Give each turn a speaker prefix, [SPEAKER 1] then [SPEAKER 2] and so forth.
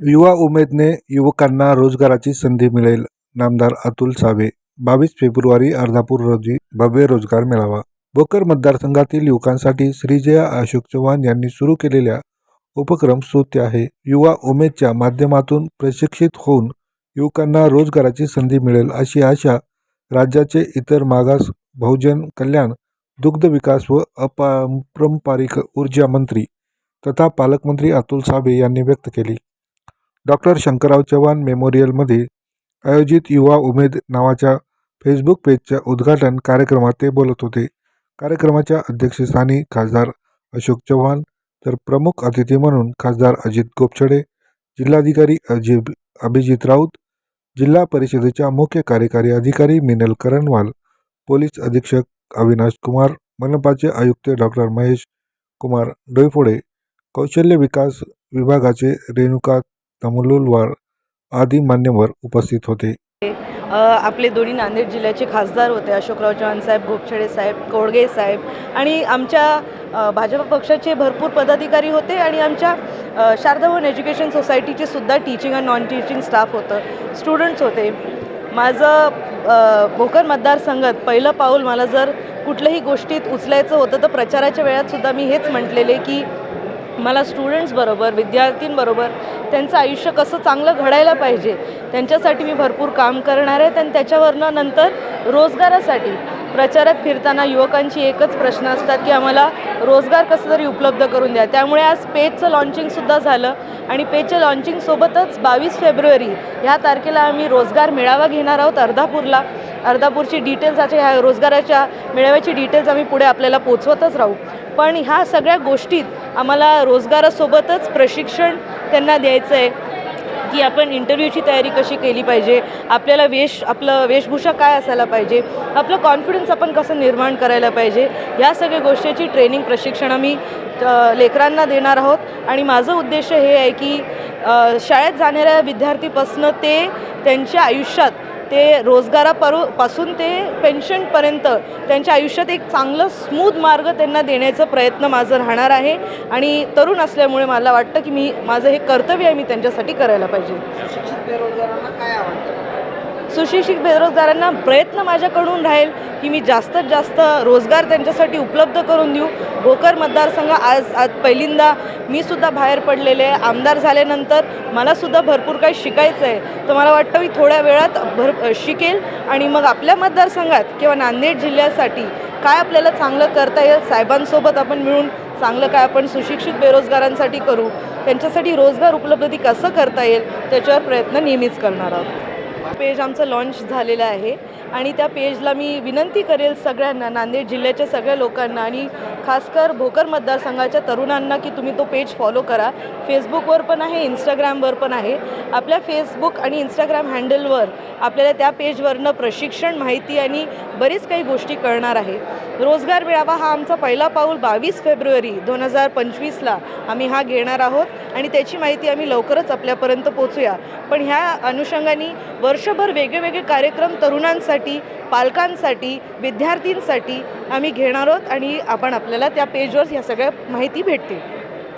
[SPEAKER 1] युवा उमेदने युवकांना रोजगाराची संधी मिळेल नामदार अतुल सावे. बावीस फेब्रुवारी अर्धापूर रोजी भव्य रोजगार मेळावा. भोकर मतदारसंघातील युवकांसाठी श्रीजया अशोक चव्हाण यांनी सुरू केलेल्या उपक्रम स्तुत्य आहे. युवा उमेदच्या माध्यमातून प्रशिक्षित होऊन युवकांना रोजगाराची संधी मिळेल अशी आशा राज्याचे इतर मागास बहुजन कल्याण दुग्ध विकास व अपारंपरिक ऊर्जा मंत्री तथा पालकमंत्री अतुल सावे यांनी व्यक्त केली. डॉक्टर शंकरराव चव्हाण मेमोरियलमध्ये आयोजित युवा उमेद नावाच्या फेसबुक पेजच्या उद्घाटन कार्यक्रमात ते बोलत होते. कार्यक्रमाच्या अध्यक्षस्थानी खासदार अशोक चव्हाण तर प्रमुख अतिथी म्हणून खासदार अजित गोपछडे जिल्हाधिकारी अजिब अभिजित राऊत जिल्हा परिषदेच्या मुख्य कार्यकारी अधिकारी मिनल करणवाल पोलीस अधीक्षक अविनाश कुमार मनपाचे आयुक्त डॉक्टर महेश कुमार डोईफोडे कौशल्य विकास विभागाचे रेणुका तमलुलवार आदी मान्यवर उपस्थित होते.
[SPEAKER 2] आपले दोन्ही नांदेड जिल्ह्याचे खासदार होते अशोकराव चव्हाण साहेब गोपछडे साहेब कोळगे साहेब आणि आमच्या भाजप पक्षाचे भरपूर पदाधिकारी होते आणि आमच्या अ, शारदाभवन एज्युकेशन सोसायटीचे सुद्धा टीचिंग आणि नॉन टीचिंग स्टाफ होतं. स्टुडंट्स होते. माझं भोकर मतदारसंघात पहिलं पाऊल मला जर कुठल्याही गोष्टीत उचलायचं होतं तर प्रचाराच्या वेळातसुद्धा मी हेच म्हटलेले की मला स्टुडंट्सबरोबर विद्यार्थींबरोबर त्यांचं आयुष्य कसं चांगलं घडायला पाहिजे त्यांच्यासाठी मी भरपूर काम करणार आहे. आणि त्याच्यावरनं नंतर रोजगारासाठी प्रचारात फिरताना युवकांची एकच प्रश्न असतात की आम्हाला रोजगार कसं तरी उपलब्ध करून द्या. त्यामुळे आज पेजचं लॉन्चिंगसुद्धा झालं आणि पेजच्या लॉन्चिंगसोबतच बावीस फेब्रुवारी ह्या तारखेला आम्ही रोजगार मेळावा घेणार आहोत अर्धापूरला. अर्धापूरची डिटेल्स असे ह्या रोजगाराच्या मेळाव्याची डिटेल्स आम्ही पुढे आपल्याला पोचवतच राहू. पण ह्या सगळ्या गोष्टीत आम्हाला रोजगारासोबतच प्रशिक्षण त्यांना द्यायचं आहे की आपण इंटरव्ह्यूची तयारी कशी केली पाहिजे? आपल्याला वेश आपलं वेशभूषा काय असायला पाहिजे? आपलं कॉन्फिडन्स आपण कसं निर्माण करायला पाहिजे? या सगळ्या गोष्टीची ट्रेनिंग प्रशिक्षण आम्ही लेकरांना देणार आहोत. आणि माझं उद्देश हे आहे की शाळेत जाणाऱ्या विद्यार्थीपासनं ते त्यांच्या आयुष्यात ते रोजगारापरू पासून ते पेन्शनपर्यंत त्यांच्या आयुष्यात एक चांगलं स्मूथ मार्ग त्यांना देण्याचा प्रयत्न माझं राहणार आहे. आणि तरुण असल्यामुळे मला वाटतं की मी माझं हे कर्तव्य आहे मी त्यांच्यासाठी करायला पाहिजे.
[SPEAKER 3] सुशिक्षित बेरोजगारांना काय आवडतं?
[SPEAKER 2] सुशिक्षित बेरोजगारांना प्रयत्न माझ्याकडून राहील की मी जास्तीत जास्त रोजगार त्यांच्यासाठी उपलब्ध करून देऊ. भोकर मतदारसंघ आज आज पहिल्यांदा मी सुद्धा बाहेर पडलेले आहे. आमदार झाल्यानंतर मलासुद्धा भरपूर काही शिकायचं आहे. तर मला वाटतं मी थोड्या वेळात भर शिकेल आणि मग आपल्या मतदारसंघात किंवा नांदेड जिल्ह्यासाठी काय आपल्याला चांगलं करता येईल साहेबांसोबत आपण मिळून चांगलं काय आपण सुशिक्षित बेरोजगारांसाठी करू त्यांच्यासाठी रोजगार उपलब्धी कसं करता येईल त्याच्यावर प्रयत्न नेहमीच करणार आहोत. पेज आमचं लॉन्च झालेलं आहे. आणि त्या पेजला मी विनंती करेल सगळ्यांना नांदेड जिल्ह्याच्या सगळ्या लोकांना आणि खासकर भोकर मतदारसंघाच्या तरुणांना की तुम्ही तो पेज फॉलो करा. फेसबुकवर पण आहे इंस्टाग्रामवर पण आहे. आपल्या फेसबुक आणि इंस्टाग्राम हँडलवर आपल्याला त्या पेजवरनं प्रशिक्षण माहिती आणि बरीच काही गोष्टी कळणार आहे. रोजगार मेळावा हा आमचा पहिला पाऊल बावीस फेब्रुवारी दोन हजार पंचवीसला आम्ही हा घेणार आहोत. आणि त्याची माहिती आम्ही लवकरच आपल्यापर्यंत पोचूया. पण ह्या अनुषंगाने वर्षभर वेगवेगळे कार्यक्रम तरुणांसाठी पालकांसाठी विद्यार्थींसाठी आम्ही घेणार आहोत आणि आपण आपल्याला त्या पेजवर ह्या सगळ्या माहिती भेटतील.